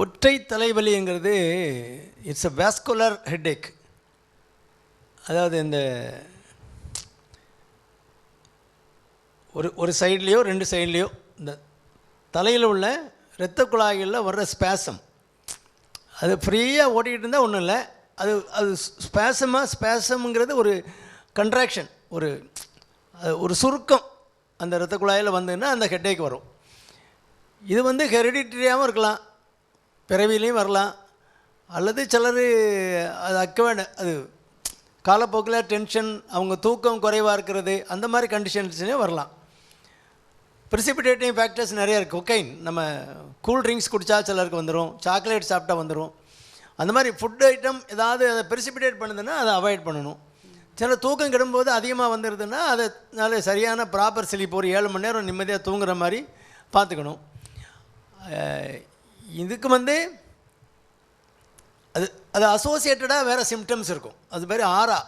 ஒற்றை தலைவலிங்கிறது it's a vascular headache அதாவது இந்த ஒரு ஒரு சைட்லேயோ ரெண்டு சைட்லேயோ இந்த தலையில் உள்ள இரத்த குழாய்களில் வர்ற ஸ்பேசம் அது ஃப்ரீயாக ஓட்டிக்கிட்டு இருந்தால் ஒன்றும் இல்லை. அது அது ஸ்பேசமாக ஸ்பேசம்ங்கிறது ஒரு கன்ட்ராக்ஷன் ஒரு அது ஒரு சுருக்கம். அந்த இரத்த குழாயில் வந்ததுன்னா அந்த ஹெட்டேக் வரும். இது வந்து ஹெரிடிட்டரியாகவும் இருக்கலாம். பிறவிலையும் வரலாம். அல்லது சிலர் அது அக்கவேண்ட அது காலப்போக்கில் டென்ஷன் அவங்க தூக்கம் குறைவாக இருக்கிறது அந்த மாதிரி கண்டிஷன்ஸ்லேயும் வரலாம். ப்ரிசிபிடேட்டிங் ஃபேக்டர்ஸ் நிறைய இருக்குது கொக்கைன் நம்ம கூல் ட்ரிங்க்ஸ் குடித்தா சிலருக்கு வந்துடும் சாக்லேட் சாப்பிட்டா வந்துடும் அந்த மாதிரி ஃபுட் ஐட்டம் ஏதாவது அதை ப்ரிசிபிடேட் பண்ணுதுன்னா அதை அவாய்ட் பண்ணணும். சில தூக்கம் கெடும்போது அதிகமாக வந்துடுதுன்னா அதனால சரியான ப்ராப்பர் ஸ்லீப் ஒரு ஏழு மணி நேரம் நிம்மதியாக தூங்குற மாதிரி பார்த்துக்கணும். இதுக்கு வந்து அது அது அசோசியேட்டடாக வேறு சிம்டம்ஸ் இருக்கும். அது பேர் ஆரா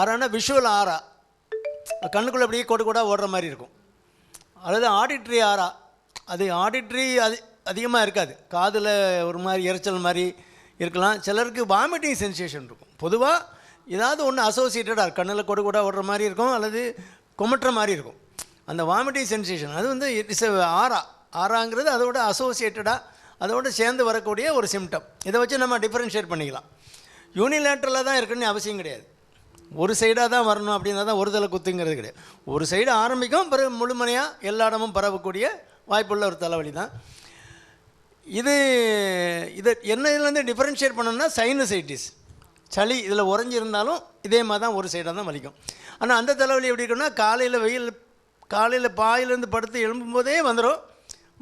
ஆரானா விஷுவல் ஆரா கண்ணுக்குள்ளே அப்படியே கொடு கூட ஓடுற மாதிரி இருக்கும். அல்லது ஆடிட்ரி ஆரா அது ஆடிட்ரி அது அதிகமாக இருக்காது. காதில் ஒரு மாதிரி இறைச்சல் மாதிரி இருக்கலாம். சிலருக்கு வாமிட்டிங் சென்சேஷன் இருக்கும். பொதுவாக ஏதாவது ஒன்று அசோசியேட்டடாக கண்ணில் கொடு கூட ஓடுற மாதிரி இருக்கும். அல்லது குமட்டுற மாதிரி இருக்கும். அந்த வாமிட்டிங் சென்சேஷன் அது வந்து இட்ஸ் ஆரா ஆறாங்கிறது அதோட அசோசியேட்டடாக அதோட சேர்ந்து வரக்கூடிய ஒரு சிம்டம் இதை வச்சு நம்ம டிஃப்ரென்ஷியேட் பண்ணிக்கலாம். யூனிலேட்ரலாக தான் இருக்குன்னு அவசியம் கிடையாது. ஒரு சைடாக தான் வரணும் அப்படின்னா தான் ஒரு தலை குத்துங்கிறது கிடையாது. ஒரு சைடு ஆரம்பிக்கும் பிறகு முழுமனையாக எல்லா இடமும் பரவக்கூடிய வாய்ப்புள்ள ஒரு தலைவலி தான். இது இதை என்ன இதுலேருந்து டிஃப்ரென்ஷியேட் பண்ணணும்னா சைனசைட்டிஸ் சளி இதில் உறைஞ்சிருந்தாலும் இதே மாதிரி தான் ஒரு சைடாக தான் வலிக்கும். ஆனால் அந்த தலைவலி எப்படி இருக்குன்னா காலையில் வெயில் காலையில் பாயிலேருந்து படுத்து எழும்பும்போதே வந்துடும்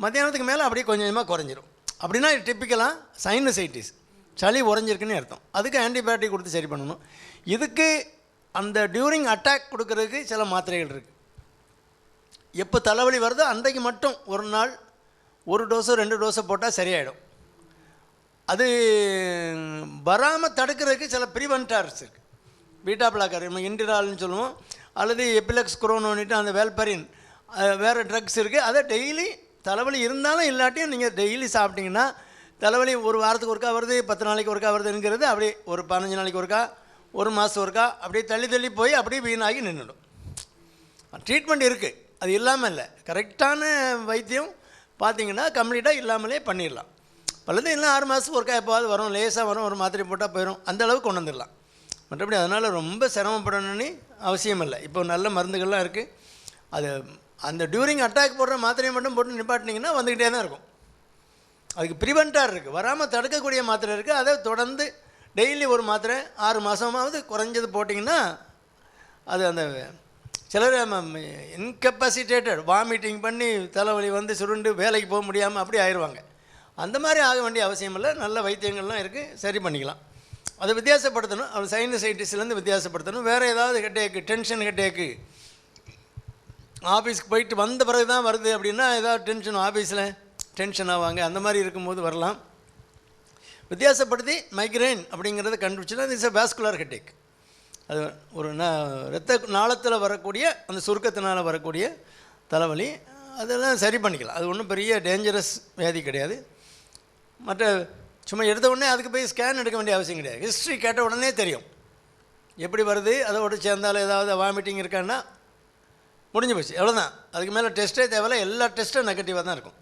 மத்தியானத்துக்கு மேலே அப்படியே கொஞ்சம் கொஞ்சமாக குறைஞ்சிரும். அப்படின்னா டிப்பிக்கலாக சைனசைட்டிஸ் சளி உறைஞ்சிருக்குன்னு அர்த்தம். அதுக்கு ஆன்டிபயோட்டிக் கொடுத்து சரி பண்ணணும். இதுக்கு அந்த டியூரிங் அட்டாக் கொடுக்கறதுக்கு சில மாத்திரைகள் இருக்குது எப்போ தலைவலி வருதோ அன்றைக்கு மட்டும் ஒரு நாள் ஒரு டோஸோ ரெண்டு டோஸோ போட்டால் சரியாயிடும். அது வராமல் தடுக்கிறதுக்கு சில ப்ரிவென்டார்ஸ் இருக்குது பீட்டா பிளாக்கர் நம்ம இன்டிரால்னு சொல்லுவோம். அல்லது எபிலெக்ஸ் குரோனோனிட்டு அந்த வேல்பரின் வேறு ட்ரக்ஸ் இருக்குது அதை டெய்லி தலைவலி இருந்தாலும் இல்லாட்டியும் நீங்கள் டெய்லி சாப்பிட்டீங்கன்னா தலைவலி ஒரு வாரத்துக்கு ஒருக்கா வருது பத்து நாளைக்கு ஒருக்கா வருதுங்கிறது அப்படியே ஒரு பதினஞ்சு நாளைக்கு ஒருக்கா ஒரு மாதம் ஒருக்கா அப்படியே தள்ளி தள்ளி போய் அப்படியே வீணாகி நின்றுடும். ட்ரீட்மெண்ட் இருக்குது அது இல்லாமல் இல்லை. கரெக்டான வைத்தியம் பார்த்தீங்கன்னா கம்ப்ளீட்டாக இல்லாமலே பண்ணிடலாம். பல்லது இல்லை ஆறு மாதத்துக்கு ஒருக்கா எப்போவாது வரும். லேசாக வரும். ஒரு மாத்திரை போட்டால் போயிடும் அந்த அளவுக்கு கொண்டு வந்துடலாம். மற்றபடி அதனால் ரொம்ப சிரமப்படணும்னு அவசியம் இல்லை. இப்போ நல்ல மருந்துகள்லாம் இருக்குது அது அந்த டியூரிங் அட்டாக் போடுற மாத்திரையை மட்டும் போட்டு நிப்பாட்டினீங்கன்னா வந்துக்கிட்டே தான் இருக்கும். அதுக்கு ப்ரிவெண்ட்டாக இருக்குது வராமல் தடுக்கக்கூடிய மாத்திரை இருக்குது அதை தொடர்ந்து டெய்லி ஒரு மாத்திரை ஆறு மாதமாவது குறைஞ்சது போட்டிங்கன்னா அது அந்த சிலர் இன்கெப்பாசிட்டேட்டட் வாமிட்டிங் பண்ணி தலைவலி வந்து சுருண்டு வேலைக்கு போக முடியாமல் அப்படி ஆயிடுவாங்க அந்த மாதிரி ஆக வேண்டிய அவசியம் இல்லை. நல்ல வைத்தியங்கள்லாம் இருக்குது சரி பண்ணிக்கலாம். அதை வித்தியாசப்படுத்தணும். அது சைனசைட்டிஸ்லேருந்து வித்தியாசப்படுத்தணும். வேறு ஏதாவது ஹெட்டேக்கு டென்ஷன் ஹெட்டேக்கு ஆஃபீஸ்க்கு போயிட்டு வந்த பிறகு தான் வருது அப்படின்னா ஏதாவது டென்ஷன் ஆஃபீஸில் டென்ஷன் ஆவாங்க. அந்த மாதிரி இருக்கும்போது வரலாம். வித்தியாசப்படுத்தி மைக்ரைன் அப்படிங்கிறத கண்டுபிடிச்சுன்னா இட்ஸ் அ வேஸ்குலர் ஹெட்டேக் அது ஒரு ந ரத்த நாளத்தில் வரக்கூடிய அந்த சுருக்கத்தினால் வரக்கூடிய தலைவலி அதெல்லாம் சரி பண்ணிக்கலாம். அது ஒன்றும் பெரிய டேஞ்சரஸ் வியாதி கிடையாது. மற்ற சும்மா எடுத்த உடனே அதுக்கு போய் ஸ்கேன் எடுக்க வேண்டிய அவசியம் கிடையாது. ஹிஸ்ட்ரி கேட்ட உடனே தெரியும். எப்படி வருது அதோட சேர்ந்தாலும் ஏதாவது வாமிட்டிங் இருக்கான்னா முடிஞ்சு போச்சு. எவ்வளோதான் அதுக்கு மேலே டெஸ்ட்டே தேவையில்ல. எல்லா டெஸ்ட்டும் நெகட்டிவாக தான் இருக்கும்.